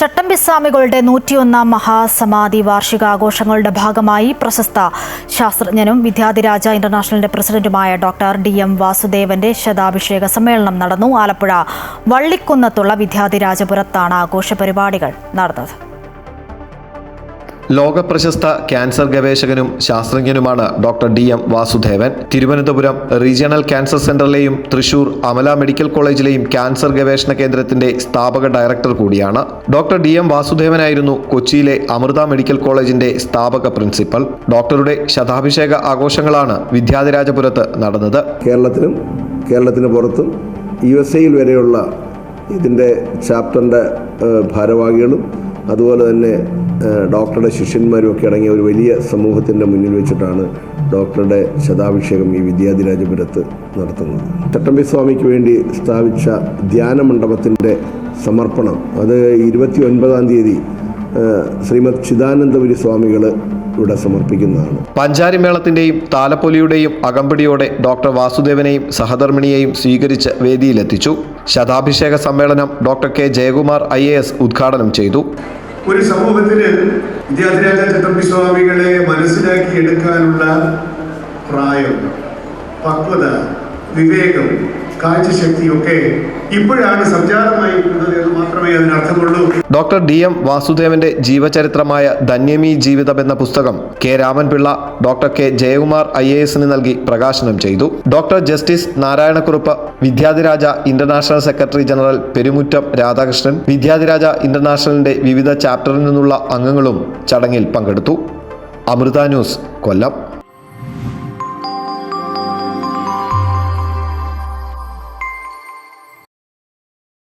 ചട്ടമ്പിസ്വാമികളുടെ നൂറ്റിയൊന്നാം മഹാസമാധി വാർഷികാഘോഷങ്ങളുടെ ഭാഗമായി പ്രശസ്ത ശാസ്ത്രജ്ഞനും വിദ്യാധിരാജ ഇന്റർനാഷണലിന്റെ പ്രസിഡന്റുമായ ഡോക്ടർ ഡി എം വാസുദേവന്റെ ശതാഭിഷേക സമ്മേളനം നടന്നു. ആലപ്പുഴ വള്ളിക്കുന്നത്തുള്ള വിദ്യാധിരാജപുരത്താണ് ആഘോഷ പരിപാടികൾ നടന്നത്. ലോകപ്രശസ്ത ക്യാൻസർ ഗവേഷകനും ശാസ്ത്രജ്ഞനുമാണ് doctor D M Vasudevan. Thiruvananthapuram regional cancer സെന്ററിലെയും Thrissur Amala medical കോളേജിലെയും ക്യാൻസർ ഗവേഷണ കേന്ദ്രത്തിന്റെ സ്ഥാപക ഡയറക്ടർ കൂടിയാണ്. ഡോക്ടർ ഡി എം വാസുദേവനായിരുന്നു കൊച്ചിയിലെ അമൃത മെഡിക്കൽ കോളേജിന്റെ സ്ഥാപക പ്രിൻസിപ്പൽ. ഡോക്ടറുടെ ശതാഭിഷേക ആഘോഷങ്ങളാണ് വിദ്യാധിരാജപുരത്ത് നടന്നത്. കേരളത്തിലും കേരളത്തിന് പുറത്തും യു എസ് എയിൽ വരെയുള്ള ഇതിന്റെ ചാപ്റ്ററിന്റെ ഭാരവാഹികളും അതുപോലെ തന്നെ ഡോക്ടറുടെ ശിഷ്യന്മാരും ഒക്കെ അടങ്ങിയ ഒരു വലിയ സമൂഹത്തിന്റെ മുന്നിൽ വെച്ചിട്ടാണ് ഡോക്ടറുടെ ശതാഭിഷേകം ഈ വിദ്യാധിരാജപുരത്ത് നടത്തുന്നത്. ചട്ടമ്പി സ്വാമിക്ക് വേണ്ടി സ്ഥാപിച്ച ധ്യാന മണ്ഡപത്തിന്റെ സമർപ്പണം അത് ഇരുപത്തി ഒൻപതാം തീയതി ശ്രീമദ് ചിദാനന്ദപുരി സ്വാമികൾ ഇവിടെ സമർപ്പിക്കുന്നതാണ്. പഞ്ചാരിമേളത്തിന്റെയും താലപ്പൊലിയുടെയും അകമ്പടിയോടെ ഡോക്ടർ വാസുദേവനെയും സഹധർമ്മിണിയെയും സ്വീകരിച്ച് വേദിയിലെത്തിച്ചു. ശതാഭിഷേക സമ്മേളനം ഡോക്ടർ കെ ജയകുമാർ ഐ ഉദ്ഘാടനം ചെയ്തു. ഒരു സമൂഹത്തിന് വിദ്യാധിരാജ ചട്ടമ്പി സ്വാമികളെ മനസ്സിലാക്കി എടുക്കാനുള്ള പ്രായം പക്വത വിവേകം കാഴ്ചശക്തിയൊക്കെ ഇപ്പോഴാണ് സംജാതമായി ഡോക്ടർ ഡി എം വാസുദേവന്റെ ജീവചരിത്രമായ ധന്യമീ ജീവിതം എന്ന പുസ്തകം K Ramanpillai doctor K Jayakumar I A എസിന് നൽകി പ്രകാശനം ചെയ്തു. Doctor justice Narayana Kurup Vidyadhiraja international secretary general Perumuttam Radhakrishnan Vidyadhiraja ഇന്റർനാഷണലിന്റെ വിവിധ ചാപ്റ്ററിൽ നിന്നുള്ള അംഗങ്ങളും ചടങ്ങിൽ പങ്കെടുത്തു. അമൃത ന്യൂസ് കൊല്ലം.